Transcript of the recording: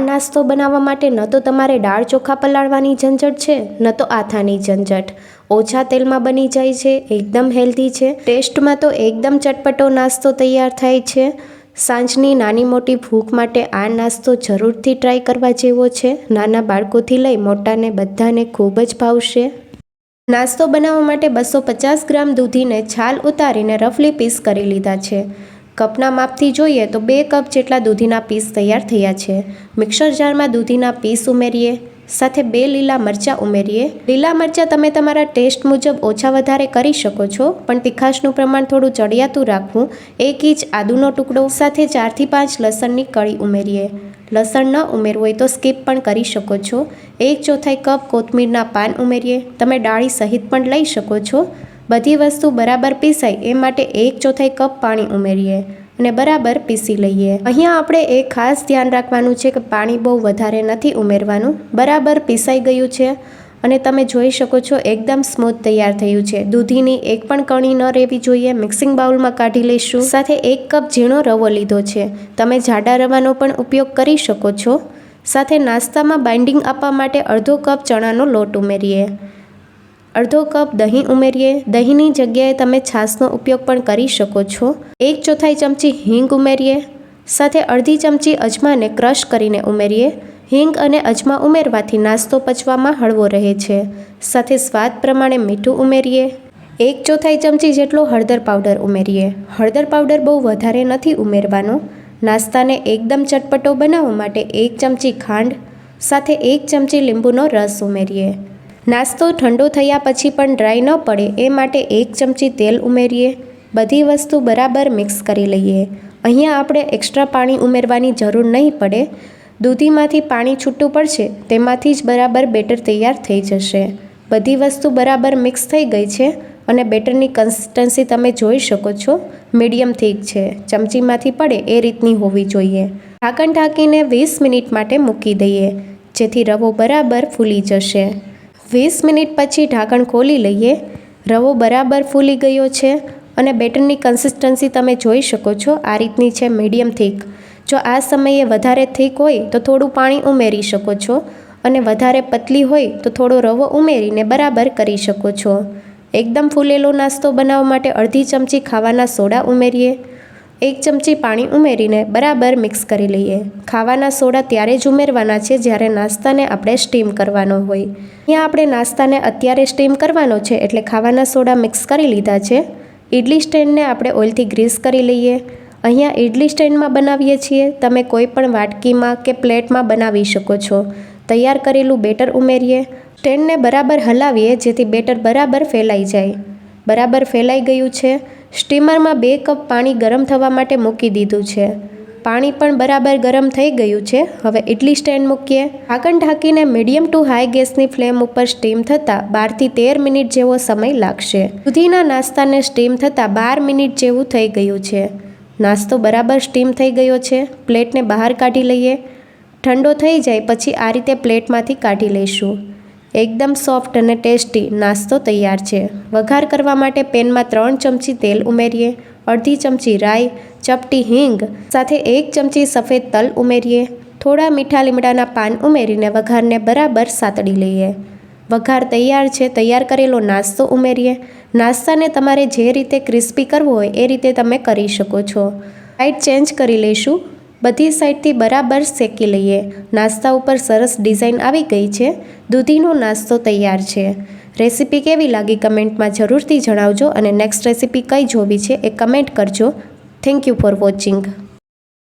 નાસ્તો બનાવવા માટે ન તો તમારે દાળ ચોખા પલાળવાની ઝંઝટ છે, ન તો આથાની ઝંઝટ. ઓછા તેલમાં બની જાય છે, એકદમ હેલ્ધી છે. ટેસ્ટમાં તો એકદમ ચટપટો નાસ્તો તૈયાર થાય છે. સાંજની નાની મોટી ભૂખ માટે આ નાસ્તો જરૂરથી ટ્રાય કરવા જેવો છે. નાના બાળકોથી લઈ મોટાને બધાને ખૂબ જ ભાવશે. નાસ્તો બનાવવા માટે બસો પચાસ ગ્રામ દૂધીને છાલ ઉતારીને રફલી પીસ કરી લીધા છે. કપના માપથી જોઈએ તો બે કપ જેટલા દૂધીના પીસ તૈયાર થયા છે. મિક્સર જારમાં દૂધીના પીસ ઉમેરીએ, સાથે બે લીલા મરચાં ઉમેરીએ. લીલા મરચાં તમે તમારા ટેસ્ટ મુજબ ઓછા વધારે કરી શકો છો, પણ તીખાશનું પ્રમાણ થોડું ચડિયાતું રાખવું, એક ઇંચ આદુનો ટુકડો, સાથે ચારથી પાંચ લસણની કળી ઉમેરીએ. લસણ ન ઉમેરવું હોય તો સ્કીપ પણ કરી શકો છો. એક ચોથાઈ કપ કોથમીરના પાન ઉમેરીએ. તમે ડાળી સહિત પણ લઈ શકો છો. બધી વસ્તુ બરાબર પીસાય એ માટે એક ચોથાઈ કપ પાણી ઉમેરીએ અને બરાબર પીસી લઈએ. અહીંયા આપણે એ ખાસ ધ્યાન રાખવાનું છે કે પાણી બહુ વધારે નથી ઉમેરવાનું. બરાબર પીસાઈ ગયું છે અને તમે જોઈ શકો છો એકદમ સ્મૂથ તૈયાર થયું છે. દૂધીની એક પણ કણી ન રહેવી જોઈએ. મિક્સિંગ બાઉલમાં કાઢી લઈશું. સાથે એક કપ ઝીણો રવો લીધો છે. તમે જાડા રવાનો પણ ઉપયોગ કરી શકો છો. સાથે નાસ્તામાં બાઇન્ડિંગ આપવા માટે અડધો કપ ચણાનો લોટ ઉમેરીએ. અડધો કપ દહીં ઉમેરીએ. દહીંની જગ્યાએ તમે છાશનો ઉપયોગ પણ કરી શકો છો. એક ચોથાઈ ચમચી હિંગ ઉમેરીએ. સાથે અડધી ચમચી અજમાને ક્રશ કરીને ઉમેરીએ. હિંગ અને અજમા ઉમેરવાથી નાસ્તો પચવામાં હળવો રહે છે. સાથે સ્વાદ પ્રમાણે મીઠું ઉમેરીએ. એક ચોથાઈ ચમચી જેટલો હળદર પાવડર ઉમેરીએ. હળદર પાવડર બહુ વધારે નથી ઉમેરવાનો. નાસ્તાને એકદમ ચટપટો બનાવવા માટે એક ચમચી ખાંડ, સાથે એક ચમચી લીંબુનો રસ ઉમેરીએ. નાસ્તો ઠંડો થયા પછી પણ ડ્રાય ન પડે એ માટે એક ચમચી તેલ ઉમેરીએ. બધી વસ્તુ બરાબર મિક્સ કરી લઈએ. અહીંયા આપણે એક્સ્ટ્રા પાણી ઉમેરવાની જરૂર નહીં પડે. દૂધીમાંથી પાણી છૂટું પડશે, તેમાંથી જ બરાબર બેટર તૈયાર થઈ જશે. બધી વસ્તુ બરાબર મિક્સ થઈ ગઈ છે અને બેટરની કન્સિસ્ટન્સી તમે જોઈ શકો છો. મીડિયમ થીક છે. ચમચીમાંથી પડે એ રીતની હોવી જોઈએ. ઢાંકણ ઢાંકીને વીસ મિનિટ માટે મૂકી દઈએ, જેથી રવો બરાબર ફૂલી જશે. વીસ મિનિટ પછી ઢાંકણ ખોલી લઈએ. રવો બરાબર ફૂલી ગયો છે અને બેટરની કન્સિસ્ટન્સી તમે જોઈ શકો છો. આ રીતની છે મીડિયમ થીક જો આ સમયે વધારે થીક હોય તો થોડું પાણી ઉમેરી શકો છો અને વધારે પતલી હોય તો થોડો રવો ઉમેરીને બરાબર કરી શકો છો. એકદમ ફૂલેલો નાસ્તો બનાવવા માટે અડધી ચમચી ખાવાના સોડા ઉમેરીએ. એક ચમચી પાણી ઉમેરીને બરાબર મિક્સ કરી લઈએ. ખાવાના સોડા ત્યારે જ ઉમેરવાના છે જ્યારે નાસ્તાને આપણે સ્ટીમ કરવાનો હોય. અહીંયા આપણે નાસ્તાને અત્યારે સ્ટીમ કરવાનો છે એટલે ખાવાના સોડા મિક્સ કરી લીધા છે. ઇડલી સ્ટેન્ડને આપણે ઓઇલથી ગ્રીસ કરી લઈએ. અહીંયા ઇડલી સ્ટેન્ડમાં બનાવીએ છીએ. તમે કોઈ પણ વાટકીમાં કે પ્લેટમાં બનાવી શકો છો. તૈયાર કરેલું બેટર ઉમેરીએ. સ્ટેન્ડને બરાબર હલાવીએ જેથી બેટર બરાબર ફેલાઈ જાય. બરાબર ફેલાઈ ગયું છે. સ્ટીમરમાં બે કપ પાણી ગરમ થવા માટે મૂકી દીધું છે. પાણી પણ બરાબર ગરમ થઈ ગયું છે. હવે ઇડલી સ્ટેન્ડ મૂકીએ. ઢાંકણ ઢાંકીને મીડિયમ ટુ હાઈ ગેસની ફ્લેમ ઉપર સ્ટીમ થતાં બારથી તેર મિનિટ જેવો સમય લાગશે. દૂધીના નાસ્તાને સ્ટીમ થતાં બાર મિનિટ જેવું થઈ ગયું છે. નાસ્તો બરાબર સ્ટીમ થઈ ગયો છે. પ્લેટને બહાર કાઢી લઈએ. ઠંડો થઈ જાય પછી આ રીતે પ્લેટમાંથી કાઢી લઈશું. એકદમ સોફ્ટ અને ટેસ્ટી નાસ્તો તૈયાર છે. વઘાર કરવા માટે પેનમાં ત્રણ ચમચી તેલ ઉમેરીએ, અડધી ચમચી રાઈ, ચપટી હિંગ, સાથે એક ચમચી સફેદ તલ ઉમેરીએ. થોડા મીઠા લીમડાના પાન ઉમેરીને વઘારને બરાબર સાતડી લઈએ. વઘાર તૈયાર છે, તૈયાર કરેલો નાસ્તો ઉમેરીએ. નાસ્તાને તમારે જે રીતે ક્રિસ્પી કરવો હોય એ રીતે તમે કરી શકો છો. સાઈડ ચેન્જ કરી લઈશું. બધી સાઈડથી બરાબર શેકી લઈએ. નાસ્તા ઉપર સરસ ડિઝાઇન આવી ગઈ છે. દૂધીનો નાસ્તો તૈયાર છે. રેસીપી કેવી લાગી કમેન્ટમાં જરૂરથી જણાવજો અને નેક્સ્ટ રેસીપી કઈ જોવી છે એ કમેન્ટ કરજો. Thank you for watching.